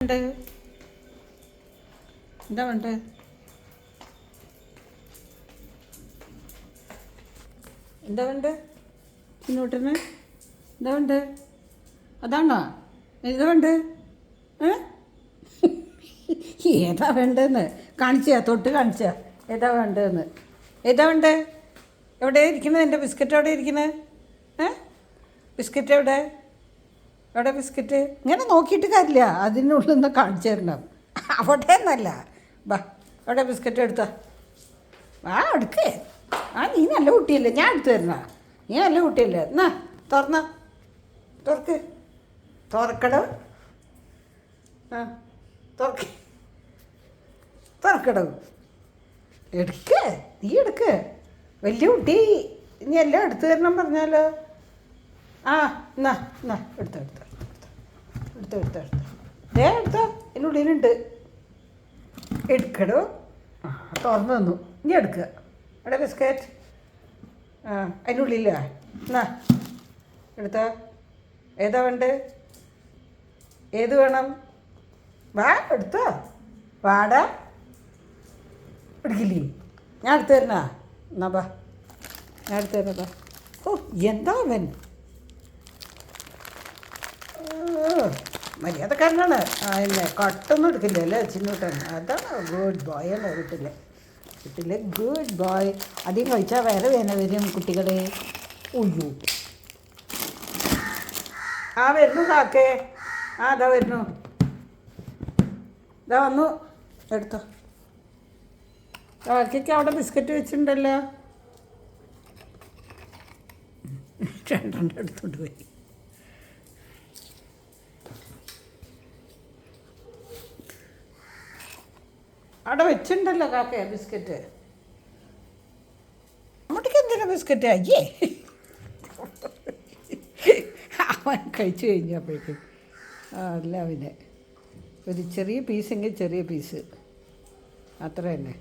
ഉണ്ട് എന്താ വേണ്ടത് എന്താ വേണ്ട? ഇങ്ങോട്ടിന് എന്താ വേണ്ട? അതാണോ? എന്താ വേണ്ട? ഏതാ വേണ്ടതെന്ന് കാണിച്ചാ തൊട്ട് കാണിച്ചാ. ഏതാ വേണ്ടതെന്ന് ഏതാ വേണ്ടേ? എവിടെ ഇരിക്കുന്നത് എന്റെ ബിസ്ക്കറ്റ് എവിടെ ഇരിക്കുന്നത് ഏ? ബിസ്ക്കറ്റ് എവിടെ? എവിടെ ബിസ്ക്കറ്റ്? ഇങ്ങനെ നോക്കിയിട്ട് കാര്യമില്ല. അതിനുള്ളിൽ നിന്ന് കാണിച്ചു തരണം. അവിടെ എന്നല്ല ബാ എവിടെ ബിസ്ക്കറ്റ് എടുത്ത. ആ എടുക്കേ. ആ നീ നല്ല കുട്ടിയല്ലേ. ഞാൻ എടുത്തു തരണ? നീ നല്ല കുട്ടിയല്ലേ. എന്നാ തുറന്ന. തുറക്ക്. തുറക്കട. ആ തുറക്ക്. തുറക്കട. എടുക്ക്. നീ എടുക്ക്. വലിയ കുട്ടി. നീ എല്ലാം എടുത്തു തരണം പറഞ്ഞാലോ? ആ. എന്നാ എന്നാ എടുത്തോ എടുത്തോ എടുത്തോ എടുത്തോ എടുത്തോ ദേ എടുത്തോ എന്റെ ഉള്ളിലുണ്ട്. എടുക്കടോ. ആ തുറന്നു തന്നു ഇനി എടുക്കുക എടാ ബിസ്ക്കറ്റ്? ആ അതിന്റെ ഉള്ളില്ല എന്നാ എടുത്തോ. ഏതാ വേണ്ടത്? ഏത് വേണം? വാ എടുത്തോ. വാടാ. എടുക്കില്ലേ? ഞാൻ എടുത്തു തരണ? എന്നാ ബാ. ഞാൻ എടുത്തു തരണ ബാ. ഓ എന്താ അവൻ? മര്യാദക്കാരനാണ്. എന്നെ കട്ടൊന്നും എടുക്കില്ല? അല്ലേ ചിന്നൂട്ടൻ? അതാണ് ഗുഡ് ബോയ് അല്ലേ വീട്ടിലെ. വീട്ടിലെ ഗുഡ് ബോയ് അധികം കഴിച്ചാൽ വേറെ വേന വരും കുട്ടികളെ. ഉയ്യൂ. ആ വരുന്നു കാക്കേ. ആ അതാ വരുന്നു. ഇതാ വന്നു. എടുത്തോ. കാക്കയ്ക്ക് അവിടെ ബിസ്ക്കറ്റ് വെച്ചിട്ടുണ്ടല്ലോ. രണ്ടെണ്ണം എടുത്തോണ്ട് പോയി. അവിടെ വെച്ചിട്ടുണ്ടല്ലോ കാക്ക ബിസ്ക്കറ്റ്. അമ്മട്ടിക്ക് എന്തിനാ ബിസ്ക്കറ്റ് അയ്യേ? അവൻ കഴിച്ചു കഴിഞ്ഞപ്പോഴേക്കും അല്ല അവന് ഒരു ചെറിയ പീസെങ്കിൽ ചെറിയ പീസ് അത്ര തന്നെ.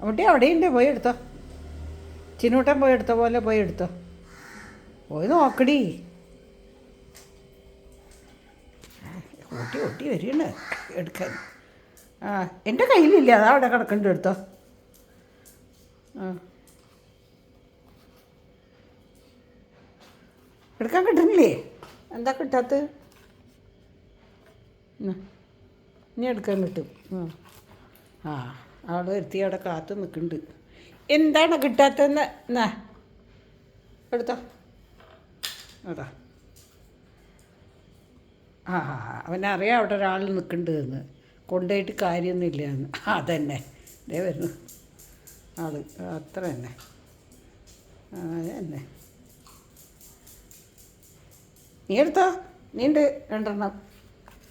അവിടെ അവിടെയുണ്ട് പോയി എടുത്തോ. ചിനൂട്ടൻ പോയി എടുത്ത പോലെ പോയി എടുത്തോ. പോയി നോക്കടി. ഓട്ടി ഓട്ടി വരികയാണ് എടുക്കാൻ. ആ എന്റെ കയ്യിലില്ല. അതാ അവിടെ കിടക്കേണ്ടി എടുത്തോ ആ. എടുക്കാൻ കിട്ടുന്നില്ലേ? എന്താ കിട്ടാത്ത ഇനി എടുക്കാൻ കിട്ടും. ആ. ആ അവിടെ വരുത്തി അവിടെ കാത്തു നിൽക്കുന്നുണ്ട്. എന്താണ് കിട്ടാത്തതെന്ന്? എന്നാ എടുത്തോ. അതാ ആ. അവനറിയാം അവിടെ ഒരാൾ നിൽക്കുന്നുണ്ട് എന്ന്. കൊണ്ടുപോയിട്ട് കാര്യമൊന്നുമില്ല എന്ന് അതന്നെ. ഇതേ വരുന്നു. അത് അത്ര തന്നെ. അതന്നെ. നീ എടുത്തോ? നീണ്ട് രണ്ടെണ്ണം.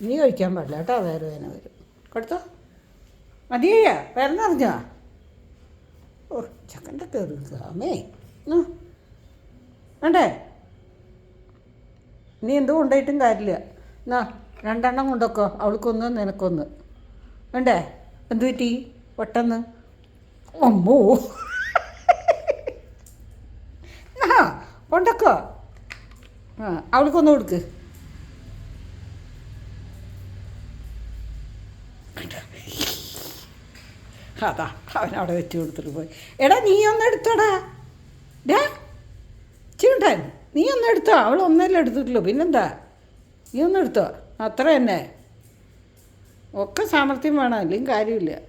നീ കഴിക്കാൻ പാടില്ല കേട്ടോ വേറെ വേന വരും. കൊടുത്തോ? മതിയ വേറെ നിറഞ്ഞോ ഓ ചക്കന്റെ കയറി കാമേ എന്നാ വേണ്ടേ? നീ എന്ത് കൊണ്ടുപോയിട്ടും കാര്യമില്ല. എന്നാ രണ്ടെണ്ണം കൊണ്ടൊക്കോ അവൾക്കൊന്ന് നിനക്കൊന്ന്. വേണ്ടേ എന്ത് പറ്റി? പെട്ടെന്ന്. അമ്മോ. ആ കൊണ്ടക്കോ ആ അവൾക്കൊന്ന് കൊടുക്ക്. അതാ അവൻ അവിടെ വെച്ച് കൊടുത്തിട്ട് പോയി. എടാ നീ ഒന്ന് എടുത്തോടാ. ഡാ ചീണ്ടൻ നീ ഒന്ന് എടുത്തോ? അവൾ ഒന്നല്ലേ എടുത്തിട്ടുള്ളൂ. പിന്നെന്താ? നീ ഒന്ന് എടുത്തോ? അത്ര തന്നെ. ഒക്കെ സാമർഥ്യം വേണം അല്ലെങ്കിൽ കാര്യമില്ല.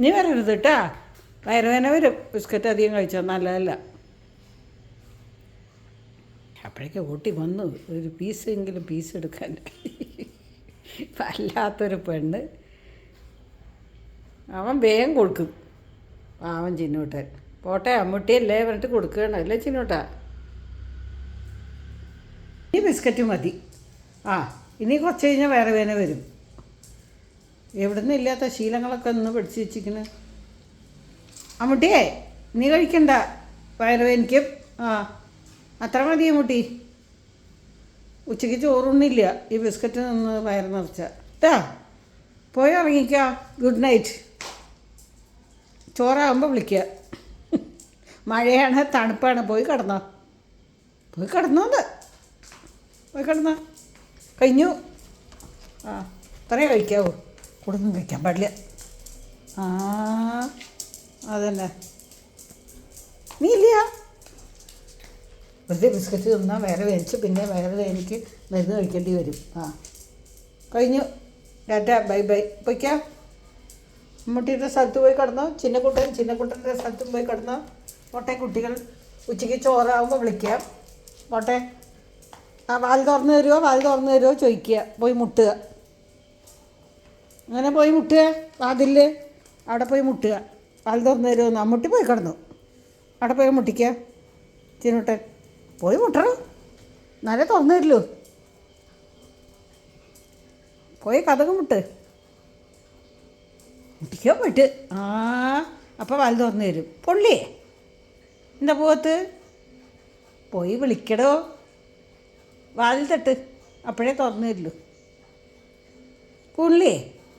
നീ വരരുത് കേട്ടാ വയറുവേന വരും. ബിസ്ക്കറ്റ് അധികം കഴിച്ചാൽ നല്ലതല്ല. അപ്പോഴേക്ക് ഊട്ടി വന്നു. ഒരു പീസ് എങ്കിലും പീസ് എടുക്കാൻ. വല്ലാത്തൊരു പെണ്ണ്. അവൻ വേഗം കൊടുക്കും. പാവൻ ചിന്നൂട്ടൻ. പോട്ടെ അമ്മൂട്ടിയല്ലേ പറഞ്ഞിട്ട് കൊടുക്കുകയാണ്. അല്ലേ ചിന്നൂട്ടാ? ഈ ബിസ്ക്കറ്റ് മതി. ആ ഇനി കുറച്ച് കഴിഞ്ഞാൽ വേറെ വേന വരും. എവിടുന്ന് ഇല്ലാത്ത ശീലങ്ങളൊക്കെ ഒന്ന് പഠിച്ചു വെച്ചിരിക്കുന്നത് അമ്മൂട്ടിയേ നീ കഴിക്കണ്ട. വയറുവേനിക്കും ആ അത്ര മതി അമ്മൂട്ടി. ഉച്ചയ്ക്ക് ചോറൊന്നുമില്ല ഈ ബിസ്ക്കറ്റ് നിന്ന് വയറ് നിറച്ച. കേട്ടാ പോയി ഇറങ്ങിക്കുക ഗുഡ് നൈറ്റ്. ചോറാകുമ്പോൾ വിളിക്കുക മഴയാണ് തണുപ്പാണ്. പോയി കിടന്നോ. പോയി കിടന്നോന്ന്. പോയി കിടന്നോ. കഴിഞ്ഞു. ആ ഇത്രയും കഴിക്കാവൂ. കൂടുതലൊന്നും കഴിക്കാൻ പാടില്ല. ആ അതന്നെ. നീ ഇല്ല വെറുതെ ബിസ്ക്കറ്റ് തിന്നാൽ വേറെ വേനിച്ച് പിന്നെ വേറെ വേനിക്ക് മരുന്ന് കഴിക്കേണ്ടി വരും. ആ. കഴിഞ്ഞു. Tata bye bye. പൊയ്ക്കാം. മമ്മൂട്ടിയുടെ സ്ഥലത്ത് പോയി കിടന്നോ? ചിന്നക്കുട്ടൻ ചിന്നക്കുട്ടന്റെ സ്ഥലത്തും പോയി കിടന്നോ? പോട്ടെ കുട്ടികൾ. ഉച്ചയ്ക്ക് ചോറാകുമ്പോൾ വിളിക്കാം. പോട്ടെ. ആ വാൽ തുറന്ന് തരുമോ വാൽ തുറന്ന് തരുമോ ചോദിക്കുക പോയി മുട്ടുക. അങ്ങനെ പോയി മുട്ടുക വാതിൽ അവിടെ പോയി മുട്ടുക. വാൽ തുറന്നു തരുമോ അമ്മുട്ടി പോയി കിടന്നു. അവിടെ പോയി മുട്ടിക്കുക ചിന്നുട്ടൻ പോയി മുട്ടണം. നല്ല തുറന്നു തരുള്ളൂ പോയി കഥക മുട്ട്. മുട്ടിക്കോ പോയിട്ട്. ആ അപ്പോൾ വാൽ തുറന്നു തരും. പൊള്ളിയേ എന്താ പോകത്ത്? പോയി വിളിക്കടോ. വാതിൽ തട്ട് അപ്പോഴേ തുറന്നു തരുള്ളൂ പുള്ളിയേ